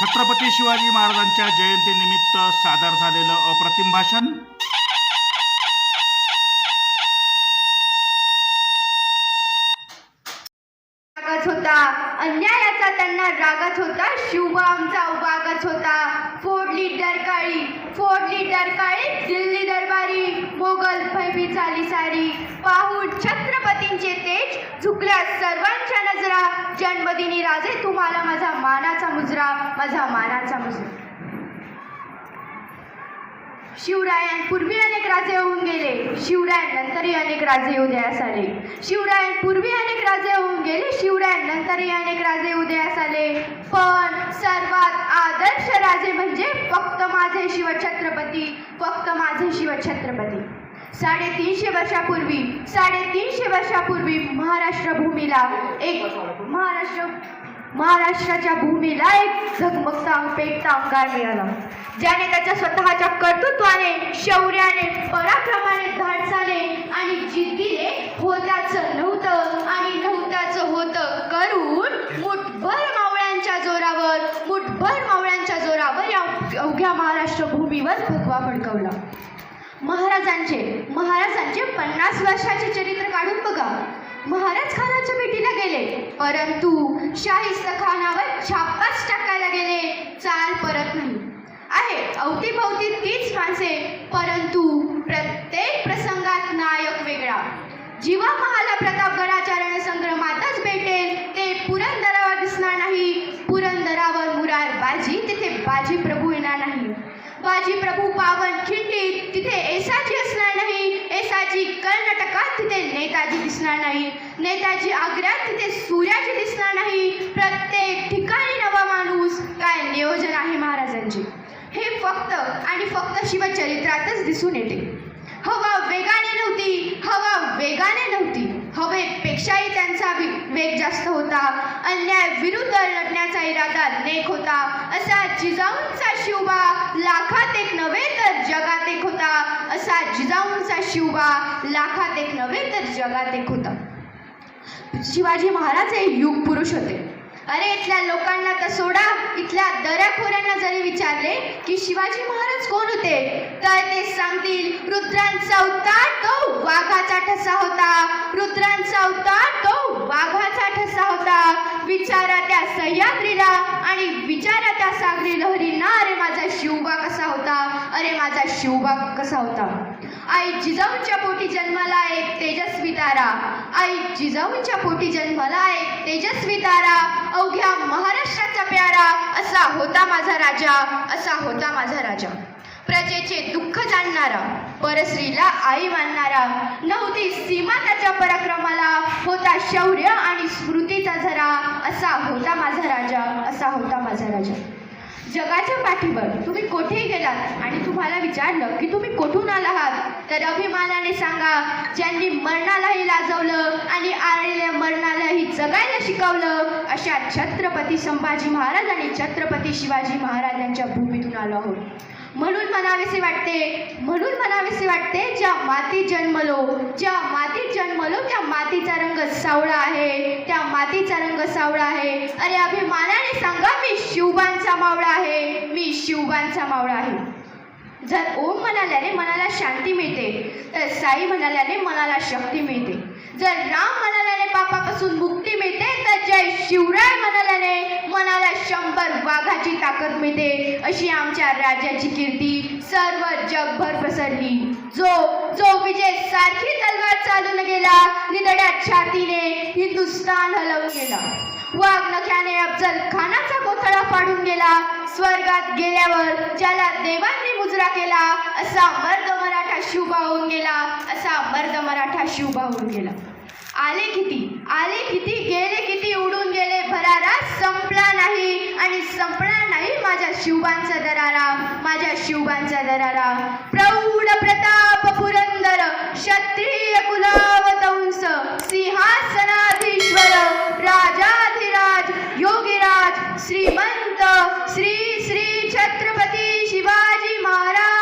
छत्रपती शिवाजी महाराजांच्या जयंतीनिमित्त सादर झालेलं अप्रतिम भाषण. होता. अन्यायाचा त्यांना रागच होता. शिवबा आमचा उभागच होता. फोडली डरकाळी. फोडली काळी दिल्ली दरबारी मोगल भयभी झाली सारी. पाहून छत्रपतींचे तेज झुकल्या सर्वांच्या नजरा. जन्मदिनी राजे तुम्हाला माझा मानाचा मुजरा माझा मानाचा मुजरा. शिवरायांपूर्वी अनेक राजे होऊन गेले. शिवरायांनंतरही अनेक राजे उदयास आले शिवरायांपूर्वी अनेक राजे होऊन गेले. शिवरायांनंतरही अनेक राजे उदयास आले पण सर्व राजे म्हणजे फक्त माझे शिवछत्रपती फक्त माझे शिवछत्रपती. साडेतीनशे वर्षापूर्वी साडेतीनशे वर्षापूर्वी महाराष्ट्र भूमीला एक महाराष्ट्र महाराष्ट्राच्या भूमीला एक झगमगता पेटता अंगार मिळाला. ज्याने त्याच्या स्वतःच्या कर्तृत्वाने शौर्याने अवघ्या महाराष्ट्र भूमीवर भगवा फडकवला? महाराजांचे महाराजांचे पन्नास वर्षाचे चरित्र काढून बघा. महाराज खानाच्या भेटीला गेले परंतु शाही सखानावर छापाच टाकायला गेले. चाल परत नाही. आहे अवतीभवती तीच माणसे परंतु प्रत्येक प्रसंगात नायक वेगळा. जीवा महाला प्रतापगडाच्या रणसंग्रमातच भेटेल ते पुरंदरावर दिसणार नाही. पुरंदरावर मुरार बाजी तिथे बाजी प्रभू बाजी प्रभू पावन खिंडी तिथे एसाची असणार नाही. एसाजी कर्नाटकात तिथे नेताजी दिसणार नाही. नेताजी आग्र्यात तिथे सूर्याजी दिसणार नाही. प्रत्येक ठिकाणी नवा माणूस. काय नियोजन आहे महाराजांचे? हे फक्त आणि फक्त शिवचरित्रातच दिसून येते. हवा वेगाने नव्हती हवा वेगाने नव्हती. हवेपेक्षाही त्यांचा वि- वेग जास्त होता. अन्याय विरुद्ध लढण्याचा इरादा नेक होता. असा जिजाऊंचा शिवबा लाखात एक नव्हे तर जगात एक होता. असा जिजाऊंचा शिवबा लाखात एक नव्हे तर जगात एक होता. शिवाजी महाराज हे युग पुरुष होते. अरे इथल्या लोकांना तर सोडा. इथल्या दऱ्याखोऱ्यांना जरी विचारले की शिवाजी महाराज कोण होते तर ते सांगतील रुद्रांचा अवतार तो वाघाचा ठसा होता. रुद्रांचा अवतार तो वाघाचा ठसा होता. विचारा त्या सह्याद्रीला आणि विचारा त्या सागरी लहरींना अरे माझा शिवबा कसा होता? अरे माझा शिवबा कसा होता? आई जिजाऊंच्या पोटी जन्माला एक तेजस्वी तारा. आई जिजाऊंच्या पोटी जन्माला आहे. तेजस्वी तारा अवघ्या महाराष्ट्राचा प्यारा. असा होता माझा राजा असा होता माझा राजा. प्रजेचे दुःख जाणणारा परश्रीला आई मानणारा नव्हती सीमा त्याच्या पराक्रमाला. होता शौर्य आणि स्मृतीचा झरा. असा होता माझा राजा असा होता माझा राजा. जगाच्या पाठीवर तुम्ही कोठेही गेलात तुम्हाला विचारलं की तुम्ही कुठून आला आहात तर अभिमानाने सांगा ज्यांनी मरणालाही लाजवलं आणि आलेल्या मरणालाही जगायला शिकवलं अशा छत्रपती संभाजी महाराज आणि छत्रपती शिवाजी महाराजांच्या भूमीतून आलो आहोत. म्हणून म्हणावेसे वाटते म्हणून म्हणावेसे वाटते ज्या मातीत जन्मलो ज्या मातीत जन्मलो त्या मातीचा रंग सावळा आहे त्या मातीचा रंग सावळा आहे. अरे अभिमानाने सांगा मी शिवबांचा मावळा आहे मी शिवबांचा मावळा आहे. जर ओम म्हणाल्याने मनाला शांती मिळते तर साई म्हणाल्याने मनाला शक्ती मिळते. जर राम म्हणाल्याने पापापासून मुक्ती मिळते तर जय शिवराय म्हणाल्याने मनाला शंभर वाघाची ताकद मिळते. अशी आमच्या राजाची कीर्ती सर्व जगभर पसरली. जो जो विजय सारखी तलवार चालून गेला निदड्या छातीने हिंदुस्तान हलवून गेला. वाघ नख्याने अफजल खानाचा कोथळा फाडून गेला स्वर्गात गेल्यावर ज्याला देवांनी मुजरा केला असा मर्द मराठा शिव होऊन गेला असा मर्द मराठा शिवबा होऊन गेला. आले किती? आले किती? गेले किती? उडून गेले. भरारा संपला नाही. आणि संपणार नाही माझ्या शिवबांचा दरारा. माझ्या शिवबांचा दरारा. प्रौढ प्रताप पुरंदर क्षत्रिय कुला श्रीमंत श्री श्री छत्रपती शिवाजी महाराज.